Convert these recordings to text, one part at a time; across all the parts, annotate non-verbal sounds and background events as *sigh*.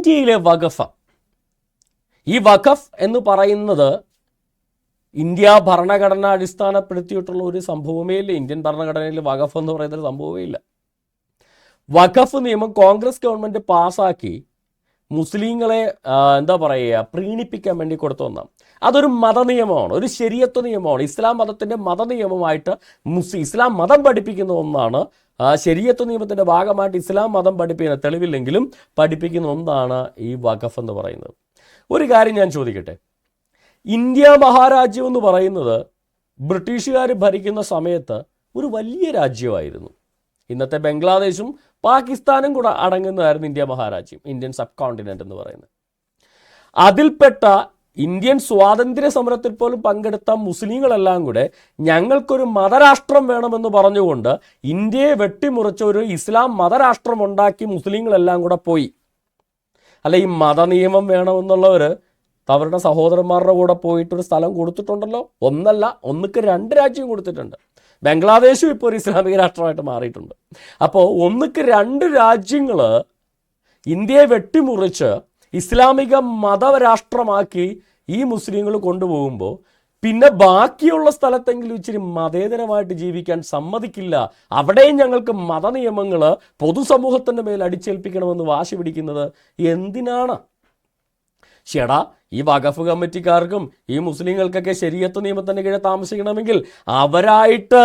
ഇന്ത്യയിലെ വഖഫ്. ഈ വഖഫ് എന്ന് പറയുന്നത് ഇന്ത്യ ഭരണഘടന അടിസ്ഥാനപ്പെടുത്തിയിട്ടുള്ള ഒരു സംഭവമേ ഇല്ല. ഇന്ത്യൻ ഭരണഘടനയിൽ വഖഫ് എന്ന് പറയുന്ന സംഭവമേ ഇല്ല. വഖഫ് നിയമം കോൺഗ്രസ് ഗവൺമെന്റ് പാസ്സാക്കി മുസ്ലിങ്ങളെ എന്താ പറയുക പ്രീണിപ്പിക്കാൻ വേണ്ടി കൊടുത്ത ഒന്നാണ്. അതൊരു മതനിയമമാണ് ഒരു ശരിയത്വ നിയമമാണ്. ഇസ്ലാം മതത്തിന്റെ മതനിയമമായിട്ട് മുസ് ഇസ്ലാം മതം പഠിപ്പിക്കുന്ന ഒന്നാണ് ശരിയത്വ നിയമത്തിന്റെ ഭാഗമായിട്ട് ഇസ്ലാം മതം പഠിപ്പിക്കുന്ന തെളിവില്ലെങ്കിലും പഠിപ്പിക്കുന്ന ഒന്നാണ് ഈ വഖഫ് എന്ന് പറയുന്നത്. ഒരു കാര്യം ഞാൻ ചോദിക്കട്ടെ. ഇന്ത്യ മഹാരാജ്യം എന്ന് പറയുന്നത് ബ്രിട്ടീഷുകാർ ഭരിക്കുന്ന സമയത്ത് ഒരു വലിയ രാജ്യമായിരുന്നു. ഇന്നത്തെ ബംഗ്ലാദേശും പാകിസ്ഥാനും കൂടെ അടങ്ങുന്നതായിരുന്നു ഇന്ത്യ മഹാരാജ്യം ഇന്ത്യൻ സബ് കോണ്ടിനെന്റ് എന്ന് പറയുന്നത്. അതിൽപ്പെട്ട ഇന്ത്യൻ സ്വാതന്ത്ര്യ സമരത്തിൽ പോലും പങ്കെടുത്ത മുസ്ലിങ്ങളെല്ലാം കൂടെ ഞങ്ങൾക്കൊരു മതരാഷ്ട്രം വേണമെന്ന് പറഞ്ഞുകൊണ്ട് ഇന്ത്യയെ വെട്ടിമുറിച്ച ഒരു ഇസ്ലാം മതരാഷ്ട്രം ഉണ്ടാക്കി മുസ്ലിങ്ങളെല്ലാം കൂടെ പോയി. അല്ല ഈ മതനിയമം വേണമെന്നുള്ളവർ അവരുടെ സഹോദരന്മാരുടെ കൂടെ പോയിട്ട് ഒരു സ്ഥലം കൊടുത്തിട്ടുണ്ടല്ലോ? ഒന്നല്ല ഒന്നുക്ക് രണ്ട് രാജ്യം കൊടുത്തിട്ടുണ്ട്. ബംഗ്ലാദേശും ഇപ്പോൾ ഒരു ഇസ്ലാമിക രാഷ്ട്രമായിട്ട് മാറിയിട്ടുണ്ട്. അപ്പോൾ ഒന്നുക്ക് രണ്ട് രാജ്യങ്ങൾ ഇന്ത്യയെ വെട്ടിമുറിച്ച് ഇസ്ലാമിക മതരാഷ്ട്രമാക്കി ഈ മുസ്ലിങ്ങൾ കൊണ്ടുപോകുമ്പോൾ പിന്നെ ബാക്കിയുള്ള സ്ഥലത്തെങ്കിലും ഇച്ചിരി മതേതരമായിട്ട് ജീവിക്കാൻ സമ്മതിക്കില്ല. അവിടെയും ഞങ്ങൾക്ക് മതനിയമങ്ങൾ പൊതുസമൂഹത്തിന്റെ മേൽ അടിച്ചേൽപ്പിക്കണമെന്ന് വാശി പിടിക്കുന്നത് എന്തിനാണ്? ചേടാ ഈ വഖഫ് കമ്മിറ്റിക്കാർക്കും ഈ മുസ്ലിങ്ങൾക്കൊക്കെ ശരിയത്ത് നിയമത്തിന്റെ കീഴിൽ താമസിക്കണമെങ്കിൽ അവരായിട്ട്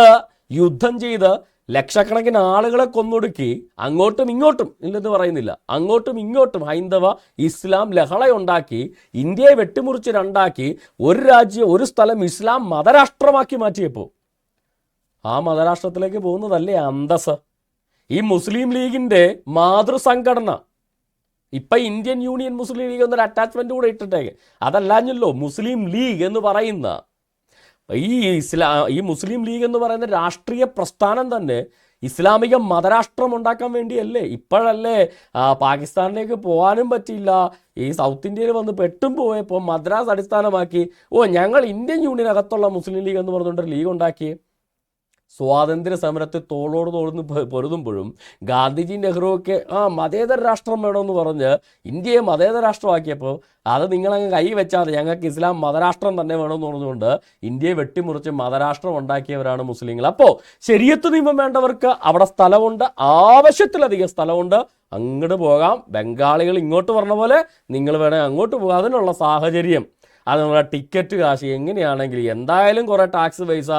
യുദ്ധം ചെയ്ത് ലക്ഷക്കണക്കിന് ആളുകളെ കൊന്നൊടുക്കി അങ്ങോട്ടും ഇങ്ങോട്ടും ഇല്ലെന്ന് പറയുന്നില്ല. അങ്ങോട്ടും ഇങ്ങോട്ടും ഹൈന്ദവ ഇസ്ലാം ലഹളയുണ്ടാക്കി ഇന്ത്യയെ വെട്ടിമുറിച്ച് രണ്ടാക്കി ഒരു രാജ്യം ഒരു സ്ഥലം ഇസ്ലാം മതരാഷ്ട്രമാക്കി മാറ്റിയപ്പോൾ ആ മതരാഷ്ട്രത്തിലേക്ക് പോകുന്നതല്ലേ അന്തസ് ഈ മുസ്ലിം ലീഗിന്റെ മാതൃസംഘടന. ഇപ്പം ഇന്ത്യൻ യൂണിയൻ മുസ്ലിം ലീഗ് എന്നൊരു അറ്റാച്ച്മെന്റ് കൂടെ ഇട്ടിട്ടേക്ക്. അതല്ലാഞ്ഞല്ലോ മുസ്ലിം ലീഗ് എന്ന് പറയുന്ന ഈ ഇസ്ലാ ഈ മുസ്ലിം ലീഗ് എന്ന് പറയുന്ന രാഷ്ട്രീയ പ്രസ്ഥാനം തന്നെ ഇസ്ലാമിക മതരാഷ്ട്രം ഉണ്ടാക്കാൻ വേണ്ടിയല്ലേ? ഇപ്പോഴല്ലേ പാകിസ്ഥാനിലേക്ക് പോകാനും പറ്റിയില്ല. ഈ സൗത്ത് ഇന്ത്യയിൽ വന്ന് പെട്ടും പോയപ്പോൾ മദ്രാസ് അടിസ്ഥാനമാക്കി ഓ ഞങ്ങൾ ഇന്ത്യൻ യൂണിയൻ അകത്തുള്ള മുസ്ലിം ലീഗ് എന്ന് പറഞ്ഞുകൊണ്ട് ലീഗ് ഉണ്ടാക്കി സ്വാതന്ത്ര്യ സമരത്തെ തോളോട് തോളുന്ന് പൊരുതുമ്പോഴും ഗാന്ധിജി നെഹ്റു ഒക്കെ ആ മതേതര രാഷ്ട്രം വേണമെന്ന് പറഞ്ഞ് ഇന്ത്യയെ മതേതര രാഷ്ട്രമാക്കിയപ്പോൾ അത് നിങ്ങളങ്ങ് കൈ വെച്ചാൽ ഞങ്ങൾക്ക് ഇസ്ലാം മതരാഷ്ട്രം തന്നെ വേണമെന്ന് പറഞ്ഞുകൊണ്ട് ഇന്ത്യയെ വെട്ടിമുറിച്ച് മതരാഷ്ട്രം ഉണ്ടാക്കിയവരാണ് മുസ്ലിങ്ങൾ. അപ്പോൾ ശരിയത്ത് നിയമം വേണ്ടവർക്ക് അവിടെ സ്ഥലമുണ്ട് ആവശ്യത്തിലധികം സ്ഥലമുണ്ട്. അങ്ങോട്ട് പോകാം. ബംഗാളികൾ ഇങ്ങോട്ട് പറഞ്ഞ പോലെ നിങ്ങൾ വേണമെങ്കിൽ അങ്ങോട്ട് പോകാം. അതിനുള്ള സാഹചര്യം അത് നമ്മുടെ ടിക്കറ്റ് കാശ് എങ്ങനെയാണെങ്കിൽ എന്തായാലും കുറേ ടാക്സ് പൈസ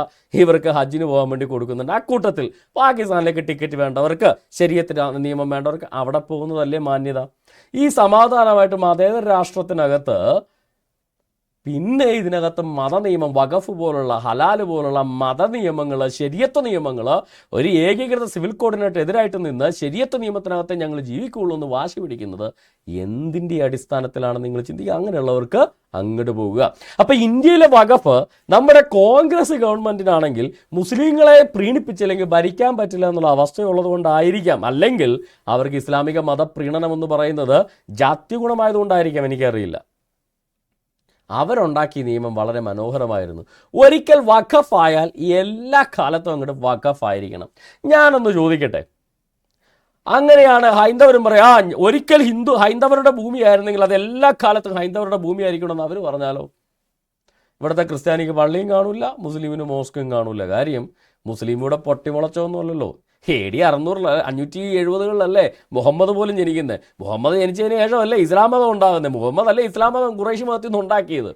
ഇവർക്ക് ഹജ്ജിന് പോകാൻ വേണ്ടി കൊടുക്കുന്നുണ്ട്. കൂട്ടത്തിൽ പാകിസ്ഥാനിലേക്ക് ടിക്കറ്റ് വേണ്ടവർക്ക് ശരീരത്തിന് നിയമം വേണ്ടവർക്ക് അവിടെ പോകുന്നതല്ലേ മാന്യത? ഈ സമാധാനമായിട്ട് മതേതര രാഷ്ട്രത്തിനകത്ത് പിന്നെ ഇതിനകത്ത് മതനിയമം വഖഫ് പോലുള്ള ഹലാൽ പോലുള്ള മതനിയമങ്ങൾ ശരിയത്വ നിയമങ്ങൾ ഒരു ഏകീകൃത സിവിൽ കോഡിനായിട്ട് എതിരായിട്ട് നിന്ന് ശരിയത്വ നിയമത്തിനകത്തെ ഞങ്ങൾ ജീവിക്കുള്ളൂ എന്ന് വാശി പിടിക്കുന്നത് എന്തിന്റെ അടിസ്ഥാനത്തിലാണ് നിങ്ങൾ ചിന്തിക്കുക? അങ്ങനെയുള്ളവർക്ക് അങ്ങോട്ട് പോവുക. അപ്പൊ ഇന്ത്യയിലെ വകഫ് നമ്മുടെ കോൺഗ്രസ് ഗവൺമെന്റിനാണെങ്കിൽ മുസ്ലിങ്ങളെ പ്രീണിപ്പിച്ചില്ലെങ്കിൽ ഭരിക്കാൻ പറ്റില്ല എന്നുള്ള അവസ്ഥയുള്ളത് കൊണ്ടായിരിക്കാം. അല്ലെങ്കിൽ അവർക്ക് ഇസ്ലാമിക മതപ്രീണനം എന്ന് പറയുന്നത് ജാത്യഗുണമായതുകൊണ്ടായിരിക്കാം എനിക്കറിയില്ല. അവരുണ്ടാക്കിയ നിയമം വളരെ മനോഹരമായിരുന്നു. ഒരിക്കൽ വഖഫായാൽ എല്ലാ കാലത്തും അങ്ങോട്ട് വഖഫായിരിക്കണം. ഞാനൊന്ന് ചോദിക്കട്ടെ? അങ്ങനെയാണ് ഹൈന്ദവരും പറയാ "ആ, ഒരിക്കൽ ഹിന്ദു ഹൈന്ദവരുടെ ഭൂമിയായിരുന്നെങ്കിൽ അത് എല്ലാ കാലത്തും ഹൈന്ദവരുടെ ഭൂമി ആയിരിക്കണമെന്ന് അവർ പറഞ്ഞാലോ? ഇവിടുത്തെ ക്രിസ്ത്യാനിക്ക് പള്ളിയും കാണൂല മുസ്ലിമിന് മോസ്കും കാണൂല. കാര്യം മുസ്ലിം ഇവിടെ പൊട്ടിമുളച്ചൊന്നുമല്ലല്ലോ. എ ഡി അഞ്ഞൂറ്റി എഴുപതുകളിലല്ലേ മുഹമ്മദ് പോലും ജനിക്കുന്നത് മുഹമ്മദ് ജനിച്ചതിന് ശേഷമല്ലേ ഇസ്ലാം മതം ഉണ്ടാകുന്നത് മുഹമ്മദ് അല്ലേ ഇസ്ലാം മതം കുറേശ്ശി മതത്തിൽ നിന്ന് ഉണ്ടാക്കിയത്?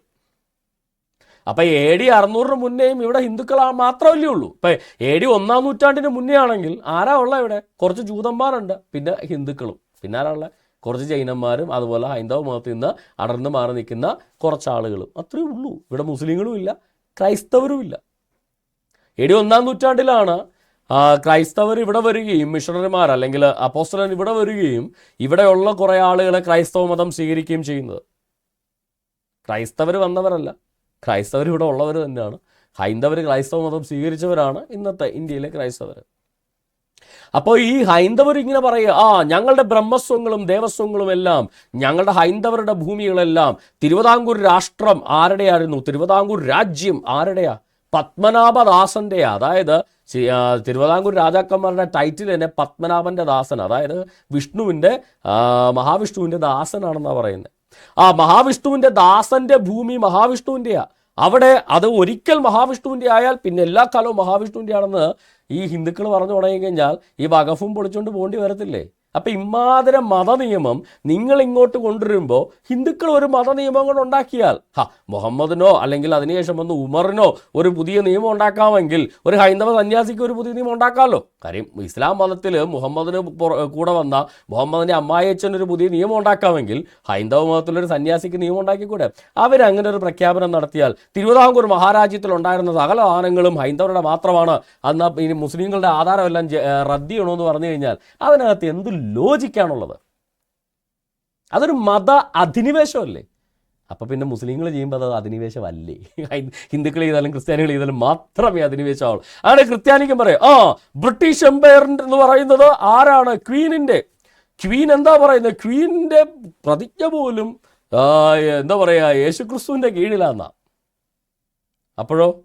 അപ്പം എ ഡി അറുന്നൂറിന് മുന്നേയും ഇവിടെ ഹിന്ദുക്കൾ മാത്രമല്ലേ ഉള്ളൂ. ഇപ്പം എ ഡി ഒന്നാം നൂറ്റാണ്ടിന് മുന്നേ ആണെങ്കിൽ ആരാ ഉള്ള ഇവിടെ? കുറച്ച് ജൂതന്മാരുണ്ട് പിന്നെ ഹിന്ദുക്കളും. പിന്നെ ആരാ ഉള്ളത് കുറച്ച് ജൈനന്മാരും അതുപോലെ ഹൈന്ദവ മതത്തിൽ നിന്ന് അടർന്ന് മാറി നിൽക്കുന്ന കുറച്ച് ആളുകളും അത്രയേ ഉള്ളൂ. ഇവിടെ മുസ്ലിങ്ങളും ഇല്ല ക്രൈസ്തവരും ഇല്ല. എ ഡി ഒന്നാം നൂറ്റാണ്ടിലാണ് ക്രൈസ്തവർ ഇവിടെ വരികയും മിഷണറിമാർ അല്ലെങ്കിൽ അപ്പോസ്റ്റലൻ ഇവിടെ വരികയും ഇവിടെയുള്ള കുറേ ആളുകളെ ക്രൈസ്തവ മതം സ്വീകരിക്കുകയും ചെയ്യുന്നത്. ക്രൈസ്തവർ വന്നവരല്ല. ക്രൈസ്തവർ ഇവിടെ ഉള്ളവർ തന്നെയാണ്. ഹൈന്ദവർ ക്രൈസ്തവ മതം സ്വീകരിച്ചവരാണ് ഇന്നത്തെ ഇന്ത്യയിലെ ക്രൈസ്തവർ. അപ്പോൾ ഈ ഹൈന്ദവർ ഇങ്ങനെ പറയുക ആ ഞങ്ങളുടെ ബ്രഹ്മസ്വങ്ങളും ദേവസ്വങ്ങളും എല്ലാം ഞങ്ങളുടെ ഹൈന്ദവരുടെ ഭൂമികളെല്ലാം തിരുവിതാംകൂർ രാഷ്ട്രം ആരുടെയായിരുന്നു? തിരുവിതാംകൂർ രാജ്യം ആരുടെയാ? പത്മനാഭദാസന്റെ അതായത് തിരുവിതാംകൂർ രാജാക്കന്മാരുടെ ടൈറ്റിൽ തന്നെ പത്മനാഭന്റെ ദാസൻ അതായത് വിഷ്ണുവിന്റെ മഹാവിഷ്ണുവിന്റെ ദാസനാണെന്നാണ് പറയുന്നത്. ആ മഹാവിഷ്ണുവിന്റെ ദാസന്റെ ഭൂമി മഹാവിഷ്ണുവിന്റെയാ അവിടെ അത് ഒരിക്കൽ മഹാവിഷ്ണുവിന്റെ ആയാൽ പിന്നെ എല്ലാ കാലവും മഹാവിഷ്ണുവിന്റെ ആണെന്ന് ഈ ഹിന്ദുക്കൾ പറഞ്ഞു തുടങ്ങി കഴിഞ്ഞാൽ ഈ വകഫും പൊളിച്ചുകൊണ്ട് പോകേണ്ടി വരത്തില്ലേ? അപ്പം ഇമാതിര മതനിയമം നിങ്ങൾ ഇങ്ങോട്ട് കൊണ്ടുവരുമ്പോൾ ഹിന്ദുക്കൾ ഒരു മതനിയമം കൊണ്ട് ഉണ്ടാക്കിയാൽ ഹാ മുഹമ്മദിനോ അല്ലെങ്കിൽ അതിനുശേഷം വന്ന് ഉമറിനോ ഒരു പുതിയ നിയമം ഉണ്ടാക്കാമെങ്കിൽ ഒരു ഹൈന്ദവ സന്യാസിക്ക് ഒരു പുതിയ നിയമം ഉണ്ടാക്കാമല്ലോ കാര്യം ഇസ്ലാം മതത്തിൽ മുഹമ്മദിന് കൂടെ വന്ന മുഹമ്മദിന്റെ അമ്മായിയച്ഛൻ ഒരു പുതിയ നിയമം ഉണ്ടാക്കാമെങ്കിൽ ഹൈന്ദവ മതത്തിലൊരു സന്യാസിക്ക് നിയമം ഉണ്ടാക്കിക്കൂടെ? അവരങ്ങനെ ഒരു പ്രഖ്യാപനം നടത്തിയാൽ തിരുവിതാംകൂർ മഹാരാജ്യത്തിൽ ഉണ്ടായിരുന്ന സകല ദാനങ്ങളും ഹൈന്ദവരുടെ മാത്രമാണ്. അന്ന് ഈ മുസ്ലിങ്ങളുടെ ആധാരമെല്ലാം റദ്ദിയണോ എന്ന് പറഞ്ഞു കഴിഞ്ഞാൽ അതിനകത്ത് എന്ത് ലോജിക്കാണുള്ളത്. അതൊരു മത അധിനിവേശമല്ലേ? അപ്പം പിന്നെ മുസ്ലിങ്ങൾ ചെയ്യുമ്പോൾ അത് അധിനിവേശമല്ലേ? *laughs* ഹിന്ദുക്കൾ ചെയ്താലും ക്രിസ്ത്യാനികൾ ചെയ്താലും മാത്രമേ അധിനിവേശമാവുള്ളൂ. അങ്ങനെ ക്രിസ്ത്യാനിക്കും പറയാം. ആ ബ്രിട്ടീഷ് എംപയറിന്റെ എന്ന് പറയുന്നത് ആരാണ്? ക്വീനിന്റെ ക്വീൻ എന്താ പറയുന്നത്? ക്വീനിന്റെ പ്രതിജ്ഞ പോലും എന്താ പറയുക യേശുക്രിസ്തുവിന്റെ കീഴിലാന്നാ. അപ്പോഴോ?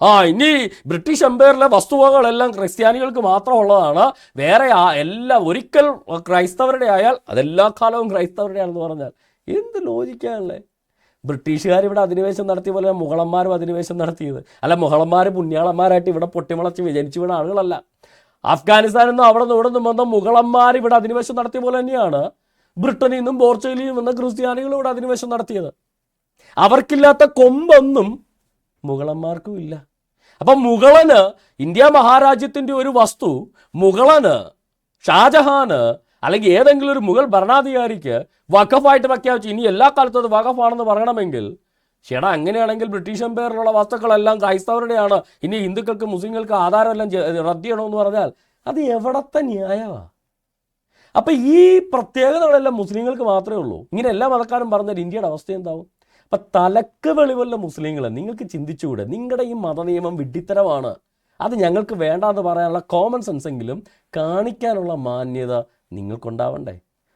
ആ ഇനി ബ്രിട്ടീഷ് എംപയറിലെ വസ്തുവകകളെല്ലാം ക്രിസ്ത്യാനികൾക്ക് മാത്രമുള്ളതാണ്. വേറെ ആ എല്ലാം ഒരിക്കൽ ക്രൈസ്തവരുടെ ആയാൽ അതെല്ലാ കാലവും ക്രൈസ്തവരുടെയാണെന്ന് പറഞ്ഞാൽ എന്ത് ലോജിക്കാണല്ലേ ബ്രിട്ടീഷുകാർ ഇവിടെ അധിനിവേശം നടത്തിയ പോലെ മുഗളന്മാരും അധിനിവേശം നടത്തിയത്. അല്ല മുഗളന്മാർ പുണ്യാളന്മാരായിട്ട് ഇവിടെ പൊട്ടിമുളച്ച് വിജനിച്ചു വീണ ആളുകളല്ല. അഫ്ഗാനിസ്ഥാനിൽ നിന്നും അവിടെ നിന്ന് ഇവിടെ നിന്നും വന്ന മുഗളന്മാർ ഇവിടെ അധിനിവേശം നടത്തിയ പോലെ തന്നെയാണ് ബ്രിട്ടനിൽ നിന്നും പോർച്ചുഗലിൽ നിന്നും വന്ന ഇവിടെ അധിനിവേശം നടത്തിയത്. അവർക്കില്ലാത്ത കൊമ്പൊന്നും മുഗളന്മാർക്കും ഇല്ല. അപ്പം മുഗളന് ഇന്ത്യ മഹാരാജ്യത്തിന്റെ ഒരു വസ്തു മുഗളന് ഷാജഹാന് അല്ലെങ്കിൽ ഏതെങ്കിലും ഒരു മുഗൾ ഭരണാധികാരിക്ക് വഖഫായിട്ട് പ്രഖ്യാപിച്ചു. ഇനി എല്ലാ കാലത്തും അത് വഖഫാണെന്ന് പറയണമെങ്കിൽ ചേട്ടാ അങ്ങനെയാണെങ്കിൽ ബ്രിട്ടീഷ് എംപയറിലുള്ള വസ്തുക്കളെല്ലാം ക്രൈസ്തവരുടെയാണ്. ഇനി ഹിന്ദുക്കൾക്ക് മുസ്ലിങ്ങൾക്ക് ആധാരമെല്ലാം റദ്ദിയണമെന്ന് പറഞ്ഞാൽ അത് എവിടത്തെ ന്യായമാണ് അപ്പം ഈ പ്രത്യേകതകളെല്ലാം മുസ്ലിങ്ങൾക്ക് മാത്രമേ ഉള്ളൂ. ഇങ്ങനെ എല്ലാ മതക്കാരും പറഞ്ഞാൽ ഇന്ത്യയുടെ അവസ്ഥ എന്താവും? അപ്പം തലക്ക് വെളിവുള്ള മുസ്ലിങ്ങളെ നിങ്ങൾക്ക് ചിന്തിച്ചുകൂടെ നിങ്ങളുടെ ഈ മതനിയമം വിഡ്ഢിത്തരമാണ്. അത് ഞങ്ങൾക്ക് വേണ്ടാന്ന് പറയാനുള്ള കോമൺ സെൻസ് എങ്കിലും കാണിക്കാനുള്ള മാന്യത നിങ്ങൾക്കുണ്ടാവണ്ടേ?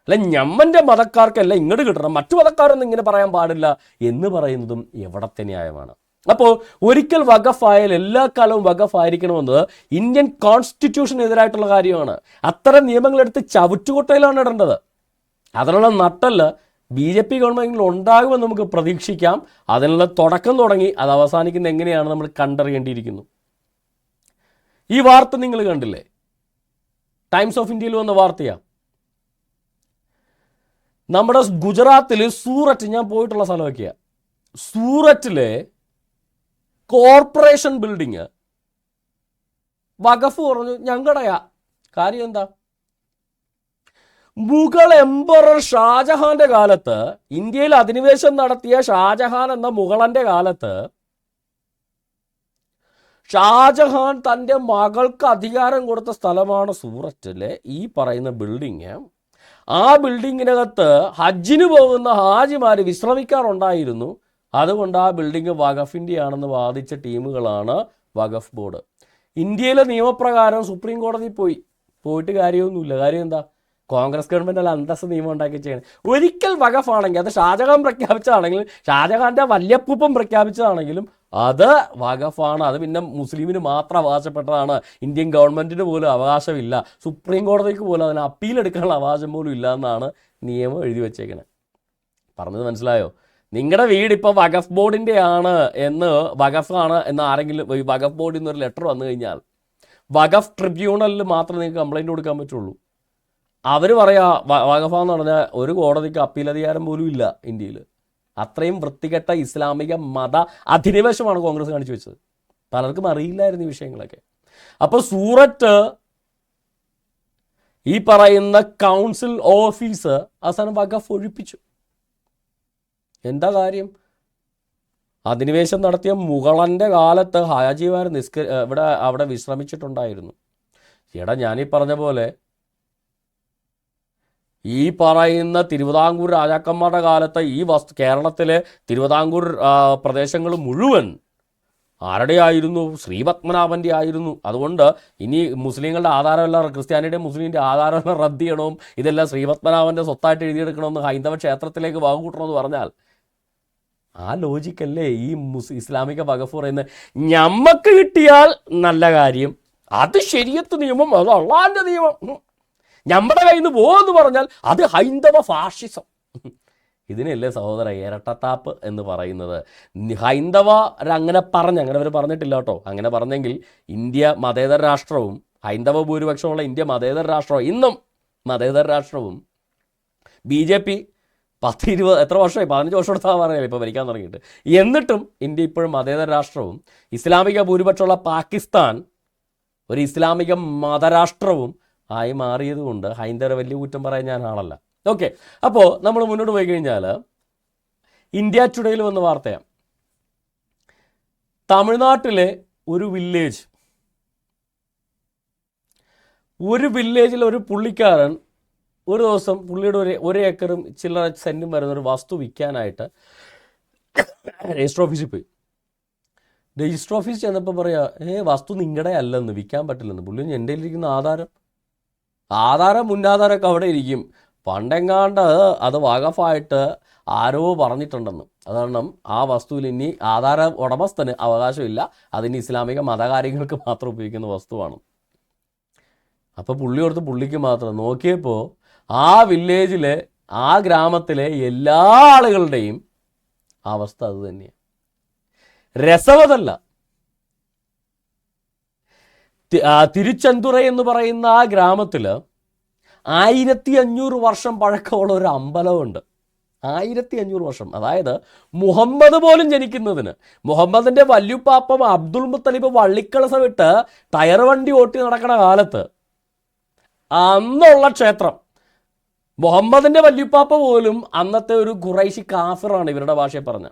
അല്ല ഞമ്മന്റെ മതക്കാർക്കല്ല ഇങ്ങോട്ട് കിട്ടണം? മറ്റു മതക്കാരൊന്നും ഇങ്ങനെ പറയാൻ പാടില്ല എന്ന് പറയുന്നതും എവിടത്തെ ന്യായമാണ്. അപ്പോൾ ഒരിക്കൽ വഖഫായാൽ എല്ലാ കാലവും വഖഫായിരിക്കണമെന്നത് ഇന്ത്യൻ കോൺസ്റ്റിറ്റ്യൂഷനെതിരായിട്ടുള്ള കാര്യമാണ്. അത്തരം നിയമങ്ങളെടുത്ത് ചവിറ്റുകൊട്ടയിലാണ് ഇടേണ്ടത്. അതിനുള്ള നട്ടൽ ബി ജെ പി ഗവൺമെന്റിൽ ഉണ്ടാകുമെന്ന് നമുക്ക് പ്രതീക്ഷിക്കാം. അതിനുള്ള തുടക്കം തുടങ്ങി അത് അവസാനിക്കുന്ന എങ്ങനെയാണ് നമ്മൾ കണ്ടറിയേണ്ടിയിരിക്കുന്നു. ഈ വാർത്ത നിങ്ങൾ കണ്ടില്ലേ? ടൈംസ് ഓഫ് ഇന്ത്യയിൽ വന്ന വാർത്തയാണ് നമ്മുടെ ഗുജറാത്തിൽ സൂററ്റ് ഞാൻ പോയിട്ടുള്ള സ്ഥലമൊക്കെയാണ് സൂററ്റിലെ കോർപ്പറേഷൻ ബിൽഡിങ് വകഫ് പറഞ്ഞു ഞങ്ങളുടെയാ കാര്യം എന്താ? മുഗൾ എംപറർ ഷാജഹാന്റെ കാലത്ത് ഇന്ത്യയിൽ അധിനിവേശം നടത്തിയ ഷാജഹാൻ എന്ന മുഗളന്റെ കാലത്ത് ഷാജഹാൻ തന്റെ മകൾക്ക് അധികാരം കൊടുത്ത സ്ഥലമാണ് സൂററ്റിലെ ഈ പറയുന്ന ബിൽഡിങ്. ആ ബിൽഡിങ്ങിനകത്ത് ഹജ്ജിന് പോകുന്ന ഹാജിമാർ വിശ്രമിക്കാറുണ്ടായിരുന്നു. അതുകൊണ്ട് ആ ബിൽഡിംഗ് വഖഫിന്റെ ആണെന്ന് വാദിച്ച ടീമുകളാണ് വഖഫ് ബോർഡ്. ഇന്ത്യയിലെ നിയമപ്രകാരം സുപ്രീം കോടതി പോയി. പോയിട്ട് കാര്യമൊന്നുമില്ല. കാര്യം എന്താ? കോൺഗ്രസ് ഗവൺമെന്റ് അല്ല അന്തസ് നിയമം ഉണ്ടാക്കി ചെയ്യണം ഒരിക്കൽ വകഫാണെങ്കിൽ അത് ഷാജഹാൻ പ്രഖ്യാപിച്ചതാണെങ്കിലും ഷാജഹാന്റെ വല്യപ്പൂപ്പം പ്രഖ്യാപിച്ചതാണെങ്കിലും അത് വകഫാണ് അത് പിന്നെ മുസ്ലിമിന് മാത്രം അവകാശപ്പെട്ടതാണ്. ഇന്ത്യൻ ഗവൺമെന്റിന് പോലും അവകാശമില്ല. സുപ്രീം കോടതിക്ക് പോലും അതിന് അപ്പീൽ എടുക്കാനുള്ള അവകാശം പോലും ഇല്ല എന്നാണ് നിയമം എഴുതി വെച്ചേക്കണത് പറഞ്ഞത് മനസ്സിലായോ? നിങ്ങളുടെ വീട് ഇപ്പോൾ വഖഫ് ബോർഡിന്റെ ആണ് എന്ന് വഖഫാണ് എന്ന് ആരെങ്കിലും ഈ വഖഫ് ബോർഡിൽ നിന്ന് ഒരു ലെറ്റർ വന്നു കഴിഞ്ഞാൽ വഖഫ് ട്രിബ്യൂണലിൽ മാത്രമേ നിങ്ങൾക്ക് കംപ്ലൈന്റ് കൊടുക്കാൻ പറ്റുള്ളൂ. അവർ പറയാ വാഗഫ എന്ന് പറഞ്ഞാൽ ഒരു കോടതിക്ക് അപ്പീൽ അധികാരം പോലും ഇല്ല ഇന്ത്യയിൽ അത്രയും വൃത്തികെട്ട ഇസ്ലാമിക മത അധിനിവേശമാണ് കോൺഗ്രസ് കാണിച്ചു വെച്ചത്. പലർക്കും അറിയില്ലായിരുന്നു ഈ വിഷയങ്ങളൊക്കെ. അപ്പോൾ സൂററ്റ് ഈ പറയുന്ന കൗൺസിൽ ഓഫീസ് അവസാനം വഖഫ് ഒഴിപ്പിച്ചു. എന്താ കാര്യം? അധിനിവേശം നടത്തിയ മുഗളന്റെ കാലത്ത് ഹാജിമാർ നിസ്ക ഇവിടെ അവിടെ വിശ്രമിച്ചിട്ടുണ്ടായിരുന്നു. എടാ ഞാനീ പറഞ്ഞ പോലെ ഈ പറയുന്ന തിരുവിതാംകൂർ രാജാക്കന്മാരുടെ കാലത്തെ ഈ വസ്തു കേരളത്തിലെ തിരുവിതാംകൂർ പ്രദേശങ്ങൾ മുഴുവൻ ആരുടെ ആയിരുന്നു ശ്രീപത്മനാഭന്റെ ആയിരുന്നു. അതുകൊണ്ട് ഇനി മുസ്ലിങ്ങളുടെ ആധാരമെല്ലാം ക്രിസ്ത്യാനിയുടെ മുസ്ലിമിന്റെ ആധാരമെല്ലാം റദ്ദ് ചെയ്യണം ഇതെല്ലാം ശ്രീപത്മനാഭന്റെ സ്വത്തായിട്ട് എഴുതിയെടുക്കണമെന്ന് ഹൈന്ദവ ക്ഷേത്രത്തിലേക്ക് വാങ്ങുകൂട്ടണമെന്ന് പറഞ്ഞാൽ ആ ലോജിക്കല്ലേ ഈ മുസ് ഇസ്ലാമിക വകഫ് പറയുന്നത്? ഞമ്മക്ക് കിട്ടിയാൽ നല്ല കാര്യം. അത് ശരിയത്ത് നിയമം അത് അള്ളാന്റെ നിയമം. നമ്മുടെ കയ്യിൽ നിന്ന് പോകുമെന്ന് പറഞ്ഞാൽ അത് ഹൈന്ദവ ഫാഷിസം. ഇതിനല്ലേ സഹോദര ഇരട്ടത്താപ്പ് എന്ന് പറയുന്നത്. നി- ഹൈന്ദവരങ്ങനെ പറഞ്ഞ് അങ്ങനെ അവർ പറഞ്ഞിട്ടില്ല കേട്ടോ. അങ്ങനെ പറഞ്ഞെങ്കിൽ ഇന്ത്യ മതേതര രാഷ്ട്രവും ഹൈന്ദവ ഭൂരിപക്ഷമുള്ള ഇന്ത്യ മതേതര രാഷ്ട്രവും ഇന്നും മതേതര രാഷ്ട്രവും ബി ജെ പി പത്ത് ഇരുപത് എത്ര വർഷമായി? പതിനഞ്ച് വർഷം എടുത്താൽ പറഞ്ഞില്ല ഇപ്പോൾ ഭരിക്കാൻ തുടങ്ങിയിട്ട്. എന്നിട്ടും ഇന്ത്യ ഇപ്പോഴും മതേതര രാഷ്ട്രവും ഇസ്ലാമിക ഭൂരിപക്ഷമുള്ള പാകിസ്ഥാൻ ഒരു ഇസ്ലാമിക മതരാഷ്ട്രവും ആയി മാറിയതുകൊണ്ട് ഹൈന്ദവരെ വലിയ കുറ്റം പറയാൻ ഞാൻ ആളല്ല. ഓക്കെ അപ്പോൾ നമ്മൾ മുന്നോട്ട് പോയി കഴിഞ്ഞാൽ ഇന്ത്യ ടുഡേയിൽ വന്ന വാർത്തയാണ് തമിഴ്നാട്ടിലെ ഒരു വില്ലേജ് ഒരു വില്ലേജിൽ ഒരു പുള്ളിക്കാരൻ ഒരു ദിവസം പുള്ളിയുടെ ഒരു ഒരു ഏക്കറും ചില്ലറ സെന്റും വരുന്ന ഒരു വസ്തു വിൽക്കാനായിട്ട് രജിസ്റ്റർ ഓഫീസിൽ പോയി. രജിസ്റ്റർ ഓഫീസ് ചെന്നപ്പോൾ പറയാ ഏ വസ്തു നിങ്ങളുടെ അല്ലെന്ന് വിൽക്കാൻ പറ്റില്ലെന്ന്. പുള്ളി എന്റെ ഇരിക്കുന്ന ആധാരം ആധാരം മുന്നാധാരമൊക്കെ അവിടെ ഇരിക്കും. പണ്ടെങ്ങാണ്ട് അത് വകഫായിട്ട് ആരോ പറഞ്ഞിട്ടുണ്ടെന്ന്. അതുകാരണം ആ വസ്തുവിൽ ഇനി ആധാര ഉടമസ്ഥന് അവകാശമില്ല. അതിന് ഇസ്ലാമിക മതകാര്യങ്ങൾക്ക് മാത്രം ഉപയോഗിക്കുന്ന വസ്തുവാണ്. അപ്പോൾ കൊടുത്ത് പുള്ളിക്ക് മാത്രം നോക്കിയപ്പോൾ ആ വില്ലേജിലെ ആ ഗ്രാമത്തിലെ എല്ലാ ആളുകളുടെയും അവസ്ഥ അത് തന്നെയാണ് രസവതല്ല. തിരുച്ചെന്തുറ എന്ന് പറയുന്ന ആ ഗ്രാമത്തിൽ ആയിരത്തി അഞ്ഞൂറ് വർഷം പഴക്കമുള്ള ഒരു അമ്പലമുണ്ട്. ആയിരത്തി അഞ്ഞൂറ് വർഷം. അതായത് മുഹമ്മദ് പോലും ജനിക്കുന്നതിന്. മുഹമ്മദിന്റെ വല്യുപ്പാപ്പം അബ്ദുൾ മുത്തലിബ് വള്ളിക്കളസ വിട്ട് ടയർ വണ്ടി ഓട്ടി നടക്കുന്ന കാലത്ത് അന്നുള്ള ക്ഷേത്രം. മുഹമ്മദിന്റെ വല്യുപ്പാപ്പ പോലും അന്നത്തെ ഒരു ഖുറൈശി കാഫിറാണ് ഇവരുടെ ഭാഷയിൽ പറഞ്ഞ.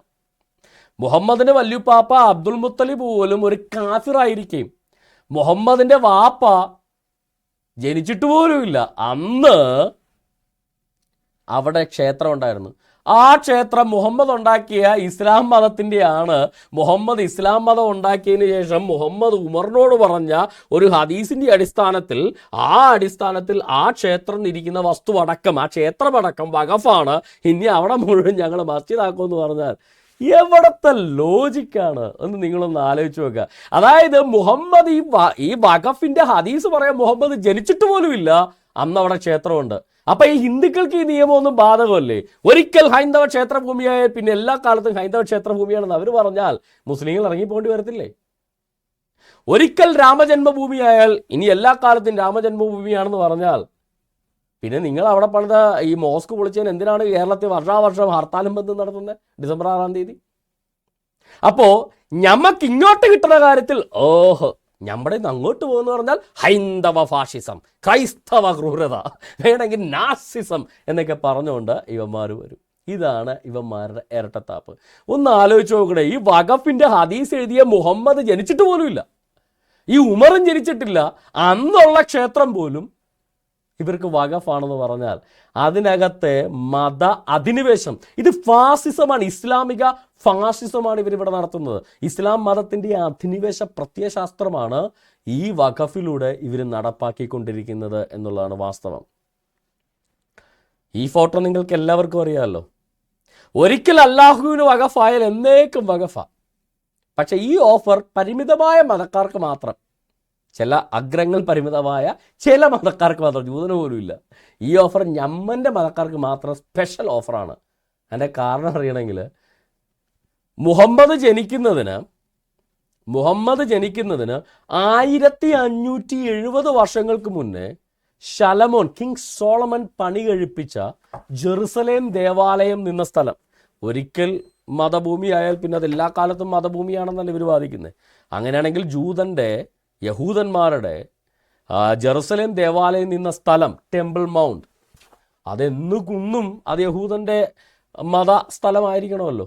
മുഹമ്മദിന്റെ വല്യുപ്പാപ്പ അബ്ദുൾ മുത്തലിബ് പോലും ഒരു കാഫിറായിരിക്കും മുഹമ്മദിന്റെ വാപ്പ ജനിച്ചിട്ട് പോലുമില്ല അന്ന് അവിടെ ക്ഷേത്രം ഉണ്ടായിരുന്നു. ആ ക്ഷേത്രം മുഹമ്മദ് ഉണ്ടാക്കിയ ഇസ്ലാം മതത്തിന്റെയാണ്. മുഹമ്മദ് ഇസ്ലാം മതം ഉണ്ടാക്കിയതിന് ശേഷം മുഹമ്മദ് ഉമറിനോട് പറഞ്ഞ ഒരു ഹദീസിന്റെ അടിസ്ഥാനത്തിൽ ആ അടിസ്ഥാനത്തിൽ ആ ക്ഷേത്രം ഇരിക്കുന്ന വസ്തു അടക്കം ആ ക്ഷേത്രമടക്കം വകഫാണ് ഇനി അവിടെ മുഴുവൻ ഞങ്ങൾ മസ്ജിദാക്കുമെന്ന് പറഞ്ഞാൽ എവിടത്തെ ലോജിക്കാണ് എന്ന് നിങ്ങളൊന്ന് ആലോചിച്ച് നോക്കുക. അതായത് മുഹമ്മദ് ഈ ഈ വഖഫിന്റെ ഹദീസ് പറയാൻ മുഹമ്മദ് ജനിച്ചിട്ട് പോലുമില്ല അന്ന് അവിടെ ക്ഷേത്രമുണ്ട്. അപ്പൊ ഈ ഹിന്ദുക്കൾക്ക് ഈ നിയമമൊന്നും ബാധകമല്ലേ? ഒരിക്കൽ ഹൈന്ദവ ക്ഷേത്രഭൂമിയായ പിന്നെ എല്ലാ കാലത്തും ഹൈന്ദവ ക്ഷേത്രഭൂമിയാണെന്ന് അവർ പറഞ്ഞാൽ മുസ്ലിങ്ങൾ ഇറങ്ങിപ്പോണ്ടി വരത്തില്ലേ? ഒരിക്കൽ രാമജന്മഭൂമിയായാൽ ഇനി എല്ലാ കാലത്തും രാമജന്മഭൂമിയാണെന്ന് പറഞ്ഞാൽ പിന്നെ നിങ്ങൾ അവിടെ പണിത ഈ മോസ്ക് പൊളിച്ചതിന് എന്തിനാണ് കേരളത്തിൽ വർഷാവർഷം ഹർത്താലും ബന്ധം നടത്തുന്നത്? ഡിസംബർ ആറാം തീയതി. അപ്പോ ഞമ്മക്ക് ഇങ്ങോട്ട് കിട്ടുന്ന കാര്യത്തിൽ ഓഹോ നമ്മുടെ ഇന്ന് അങ്ങോട്ട് പോകുന്ന പറഞ്ഞാൽ ഹൈന്ദവ ഫാഷിസം ക്രൈസ്തവ ക്രൂരത വേണമെങ്കിൽ നാസിസം എന്നൊക്കെ പറഞ്ഞുകൊണ്ട് ഇവന്മാർ വരും. ഇതാണ് ഇവന്മാരുടെ ഇരട്ടത്താപ്പ്. ഒന്ന് ആലോചിച്ച് നോക്കണേ ഈ വഖഫിന്റെ ഹദീസ് എഴുതിയ മുഹമ്മദ് ജനിച്ചിട്ട് പോലും ഇല്ല ഈ ഉമറും ജനിച്ചിട്ടില്ല അന്നുള്ള ക്ഷേത്രം പോലും ഇവർക്ക് വകഫാണെന്ന് പറഞ്ഞാൽ അതിനകത്തെ മത അധിനിവേശം. ഇത് ഫാസിസമാണ് ഇസ്ലാമിക ഫാസിസമാണ് ഇവരിവിടെ നടത്തുന്നത്. ഇസ്ലാം മതത്തിന്റെ അധിനിവേശ പ്രത്യയശാസ്ത്രമാണ് ഈ വഖഫിലൂടെ ഇവർ നടപ്പാക്കിക്കൊണ്ടിരിക്കുന്നത് എന്നുള്ളതാണ് വാസ്തവം. ഈ ഫോട്ടോ നിങ്ങൾക്ക് എല്ലാവർക്കും അറിയാമല്ലോ. ഒരിക്കൽ അള്ളാഹുവിന് വകഫായാൽ എന്നേക്കും വകഫ പക്ഷേ ഈ ഓഫർ പരിമിതമായ മതക്കാർക്ക് മാത്രം. ചില അഗ്രങ്ങൾ പരിമിതമായ ചില മതക്കാർക്ക് മാത്രം ജൂതന് പോലും ഇല്ല. ഈ ഓഫർ ഞമ്മന്റെ മതക്കാർക്ക് മാത്രം സ്പെഷ്യൽ ഓഫറാണ് അതിന്റെ കാരണം അറിയണമെങ്കിൽ മുഹമ്മദ് ജനിക്കുന്നതിന് മുഹമ്മദ് ജനിക്കുന്നതിന് ആയിരത്തി അഞ്ഞൂറ്റി എഴുപത് വർഷങ്ങൾക്ക് മുന്നേ ശലമോൻ കിങ് സോളമൻ പണി കഴിപ്പിച്ച ജെറുസലേം ദേവാലയം നിന്ന സ്ഥലം. ഒരിക്കൽ മതഭൂമിയായാൽ പിന്നെ അത് എല്ലാ കാലത്തും മതഭൂമിയാണെന്നല്ല ഇവർ വാദിക്കുന്നത് അങ്ങനെയാണെങ്കിൽ ജൂതന്റെ യഹൂദന്മാരുടെ ജെറുസലേം ദേവാലയം നിന്ന സ്ഥലം ടെമ്പിൾ മൗണ്ട്. അതെന്ന് കുന്നും അത് യഹൂദന്റെ മത സ്ഥലമായിരിക്കണമല്ലോ.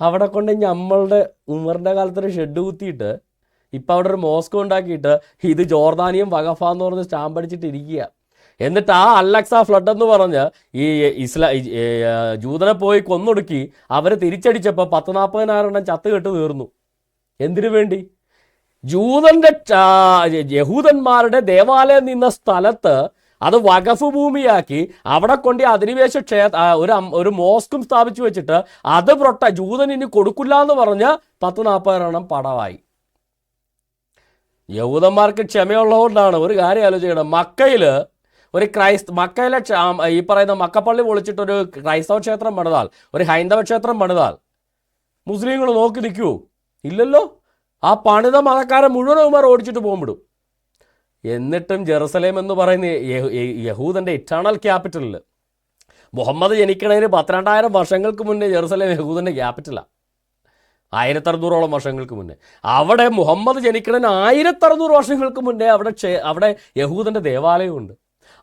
അവിടെ കൊണ്ട് നമ്മളുടെ ഉമറിന്റെ കാലത്തൊരു ഷെഡ് കുത്തിയിട്ട് ഇപ്പം അവിടെ ഒരു മോസ്കോ ഉണ്ടാക്കിയിട്ട് ഇത് ജോർദാനിയും വകഫ എന്ന് പറഞ്ഞ് സ്റ്റാമ്പ് അടിച്ചിട്ട് ഇരിക്കുക. എന്നിട്ട് ആ അലക്സ ഫ്ലഡ് എന്ന് പറഞ്ഞ് ഈ ഇസ്ലാ ജൂതനെ പോയി കൊന്നൊടുക്കി അവരെ തിരിച്ചടിച്ചപ്പോൾ പത്ത് നാൽപ്പതിനായിരം എണ്ണം ചത്ത് കെട്ട് തീർന്നു. എന്തിനു വേണ്ടി? ജൂതന്റെ യഹൂദന്മാരുടെ ദേവാലയം നിന്ന സ്ഥലത്ത് അത് വകഫ് ഭൂമിയാക്കി. അവിടെ കൊണ്ട് അധിനിവേശ ക്ഷേ ഒരു ഒരു മോസ്കും സ്ഥാപിച്ചു വെച്ചിട്ട് അത് പ്രൊട്ട ജൂതൻ ഇനി കൊടുക്കില്ല എന്ന് പറഞ്ഞ് പത്ത് നാൽപ്പതെണ്ണം പടവായി. യഹൂദന്മാർക്ക് ക്ഷമയുള്ളതുകൊണ്ടാണ് ഒരു കാര്യം ആലോചിക്കണം. മക്കയിൽ ഒരു ക്രൈസ്ത മക്കയിലെ ഈ പറയുന്ന മക്കപ്പള്ളി പൊളിച്ചിട്ടൊരു ക്രൈസ്തവ ക്ഷേത്രം പണിതാൽ ഒരു ഹൈന്ദവ ക്ഷേത്രം പണിതാൽ മുസ്ലിങ്ങൾ നോക്കി നിൽക്കൂ. ഇല്ലല്ലോ? ആ പണിത മതക്കാരെ മുഴുവൻ അവന്മാർ ഓടിച്ചിട്ട് പോകുമ്പോഴും എന്നിട്ടും ജെറുസലേം എന്ന് പറയുന്ന യഹൂ- യഹൂദന്റെ ഇറ്റേണൽ ക്യാപിറ്റലിൽ മുഹമ്മദ് ജനിക്കണതിന് പന്ത്രണ്ടായിരം വർഷങ്ങൾക്ക് മുന്നേ ജെറുസലേം യഹൂദന്റെ ക്യാപിറ്റലാണ് ആയിരത്തറുന്നൂറോളം വർഷങ്ങൾക്ക് മുന്നേ. അവിടെ മുഹമ്മദ് ജനിക്കണതിന് ആയിരത്തറുന്നൂറ് വർഷങ്ങൾക്ക് മുന്നേ അവിടെ അവിടെ യഹൂദന്റെ ദേവാലയമുണ്ട്.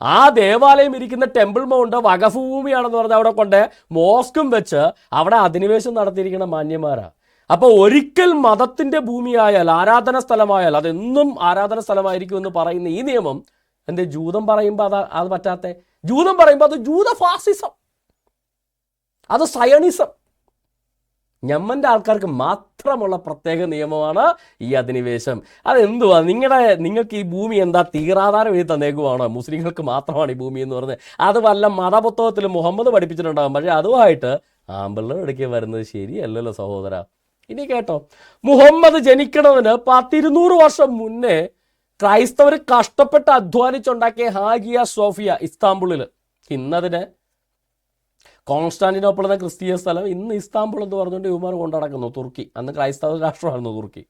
ആ ദേവാലയം ഇരിക്കുന്ന ടെമ്പിൾ മൗണ്ട് വഖഫ് പറഞ്ഞാൽ പറഞ്ഞ് അവിടെ കൊണ്ട് മോസ്കും വെച്ച് അവിടെ അധിനിവേശം നടത്തിയിരിക്കുന്ന മാന്യന്മാരാ. അപ്പോൾ ഒരിക്കൽ മതത്തിന്റെ ഭൂമിയായാൽ ആരാധന സ്ഥലമായാൽ അതെന്നും ആരാധന സ്ഥലമായിരിക്കും എന്ന് പറയുന്ന ഈ നിയമം എന്റെ ജൂതം പറയുമ്പോൾ അത് അത് പറ്റാത്ത? ജൂതം പറയുമ്പോൾ അത് ജൂത ഫാസിസം അത് സയണിസം. ഞമ്മന്റെ ആൾക്കാർക്ക് മാത്രമുള്ള പ്രത്യേക നിയമമാണ് ഈ അധിനിവേശം. അതെന്തുവാ? നിങ്ങളുടെ നിങ്ങൾക്ക് ഈ ഭൂമി എന്താ തീരാധാരം എഴുതി തന്നേക്കുവാണോ? മുസ്ലിങ്ങൾക്ക് മാത്രമാണ് ഈ ഭൂമി എന്ന് പറഞ്ഞത് അത് വല്ല മതപുസ്തകത്തിൽ മുഹമ്മദ് പഠിപ്പിച്ചിട്ടുണ്ടാകും. പക്ഷേ അതുമായിട്ട് ആമ്പിള്ളം ഇടയ്ക്ക് വരുന്നത് ശരിയല്ലല്ലോ സഹോദര. ഇനി കേട്ടോ. മുഹമ്മദ് ജനിക്കണമെന്ന് പത്തിരുന്നൂറ് വർഷം മുന്നേ ക്രൈസ്തവർ കഷ്ടപ്പെട്ട് അധ്വാനിച്ചുണ്ടാക്കിയ ഹാഗിയ സോഫിയ ഇസ്താംബുളിൽ ഇന്നതിന് കോൺസ്റ്റാന്റിനോപ്പിൾ എന്ന ക്രിസ്തീയ സ്ഥലം ഇന്ന് ഇസ്താംബുൾ എന്ന് പറഞ്ഞുകൊണ്ട് ഇവമാർ കൊണ്ടടക്കുന്നു തുർക്കി. അന്ന് ക്രൈസ്തവ രാഷ്ട്രമായിരുന്നു തുർക്കി.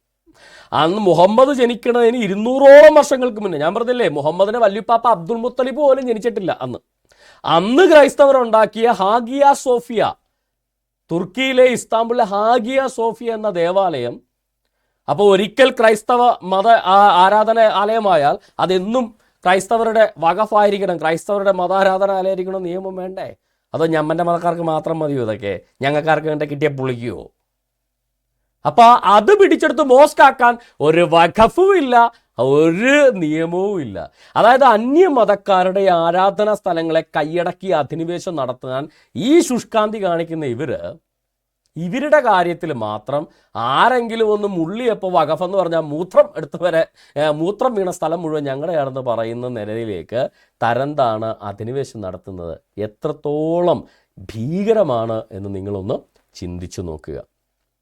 അന്ന് മുഹമ്മദ് ജനിക്കണതിന് ഇരുന്നൂറോളം വർഷങ്ങൾക്ക് മുന്നേ ഞാൻ പറഞ്ഞില്ലേ മുഹമ്മദിനെ വല്യപ്പാപ്പ അബ്ദുൾ മുത്തലിബ് പോലും ജനിച്ചിട്ടില്ല അന്ന്. അന്ന് ക്രൈസ്തവർ ഉണ്ടാക്കിയ ഹാഗിയ സോഫിയ തുർക്കിയിലെ ഇസ്താംബുളിലെ ഹാഗിയ സോഫിയ എന്ന ദേവാലയം അപ്പോൾ ഒരിക്കൽ ക്രൈസ്തവ മത ആരാധന ആലയമായാൽ അതെന്നും ക്രൈസ്തവരുടെ വകഫായിരിക്കണം ക്രൈസ്തവരുടെ മതാരാധനാലയായിരിക്കണം നിയമം വേണ്ടേ? അതോ ഞമ്മന്റെ മതക്കാർക്ക് മാത്രം മതിയോ ഇതൊക്കെ? ഞങ്ങൾക്കാർക്ക് വേണ്ട കിട്ടിയ പുളിക്കുവോ അപ്പോൾ അത് പിടിച്ചെടുത്ത് മോസ്ക് ആക്കാൻ ഒരു വഖഫും ഇല്ല ഒരു നിയമവും ഇല്ല. അതായത് അന്യമതക്കാരുടെ ആരാധന സ്ഥലങ്ങളെ കൈയടക്കി അധിനിവേശം നടത്താൻ ഈ ശുഷ്കാന്തി കാണിക്കുന്ന ഇവർ ഇവരുടെ കാര്യത്തിൽ മാത്രം ആരെങ്കിലും ഒന്ന് മുള്ളിയപ്പോൾ വകഫെന്ന് പറഞ്ഞാൽ മൂത്രം എടുത്തവരെ മൂത്രം വീണ സ്ഥലം മുഴുവൻ ഞങ്ങളുടെയാണെന്ന് പറയുന്ന നിലയിലേക്ക് തരംതാണ് അധിനിവേശം നടത്തുന്നത്. എത്രത്തോളം ഭീകരമാണ് എന്ന് നിങ്ങളൊന്ന് ചിന്തിച്ചു നോക്കുക.